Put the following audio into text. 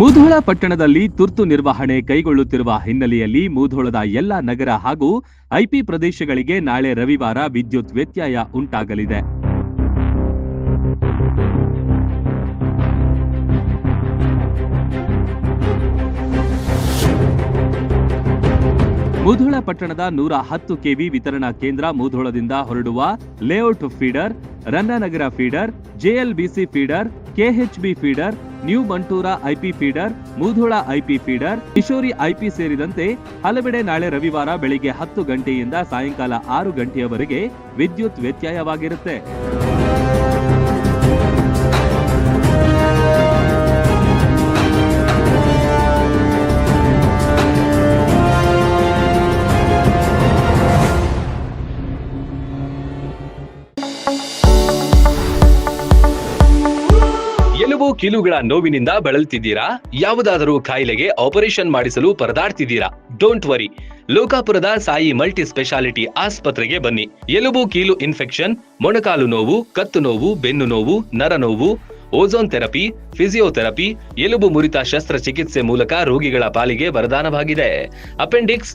ಮುಧೋಳ ಪಟ್ಟಣದಲ್ಲಿ ತುರ್ತು ನಿರ್ವಹಣೆ ಕೈಗೊಳ್ಳುತ್ತಿರುವ ಹಿನ್ನೆಲೆಯಲ್ಲಿ ಮುಧೋಳದ ಎಲ್ಲ ನಗರ ಹಾಗೂ ಐಪಿ ಪ್ರದೇಶಗಳಿಗೆ ನಾಳೆ ರವಿವಾರ ವಿದ್ಯುತ್ ವ್ಯತ್ಯಯ ಉಂಟಾಗಲಿದೆ. ಮುಧೋಳ ಪಟ್ಟಣದ ನೂರ ಹತ್ತು ಕೆವಿ ವಿತರಣಾ ಕೇಂದ್ರ ಮುಧೋಳದಿಂದ ಹೊರಡುವ layout feeder, Rannanagar feeder, JLBC feeder, KHB feeder new Mantur IP feeder, Mudhol IP feeder, Kishori IP ಸೇರಿದಂತೆ ಹಲವೆಡೆ ನಾಳೆ ರವಿವಾರ ಬೆಳಿಗ್ಗೆ ಹತ್ತು ಗಂಟೆಯಿಂದ ಸಾಯಂಕಾಲ ಆರು ಗಂಟೆಯವರೆಗೆ ವಿದ್ಯುತ್ ವ್ಯತ್ಯಯವಾಗಿರುತ್ತೆ. ಎಲುಬು ಕೀಲುಗಳ ನೋವಿನಿಂದ ಬಳಲ್ತಿದ್ದೀರಾ? ಯಾವುದಾದರೂ ಕಾಯಿಲೆಗೆ ಆಪರೇಷನ್ ಮಾಡಿಸಲು ಪರದಾಡ್ತಿದ್ದೀರಾ? ಡೋಂಟ್ ವರಿ ಲೋಕಾಪುರದ ಸಾಯಿ ಮಲ್ಟಿ ಸ್ಪೆಷಾಲಿಟಿ ಆಸ್ಪತ್ರೆಗೆ ಬನ್ನಿ. ಎಲುಬು, ಕೀಲು ಇನ್ಫೆಕ್ಷನ್, ಮೊಣಕಾಲು ನೋವು, ಕತ್ತು ನೋವು, ಬೆನ್ನು ನೋವು, ನರ ನೋವು ಓಜೋನ್ ಥೆರಪಿ, ಫಿಸಿಯೋಥೆರಪಿ, ಎಲುಬು ಮುರಿತ ಶಸ್ತ್ರಚಿಕಿತ್ಸೆ ಮೂಲಕ ರೋಗಿಗಳ ಪಾಲಿಗೆ ವರದಾನವಾಗಿದೆ. ಅಪೆಂಡಿಕ್ಸ್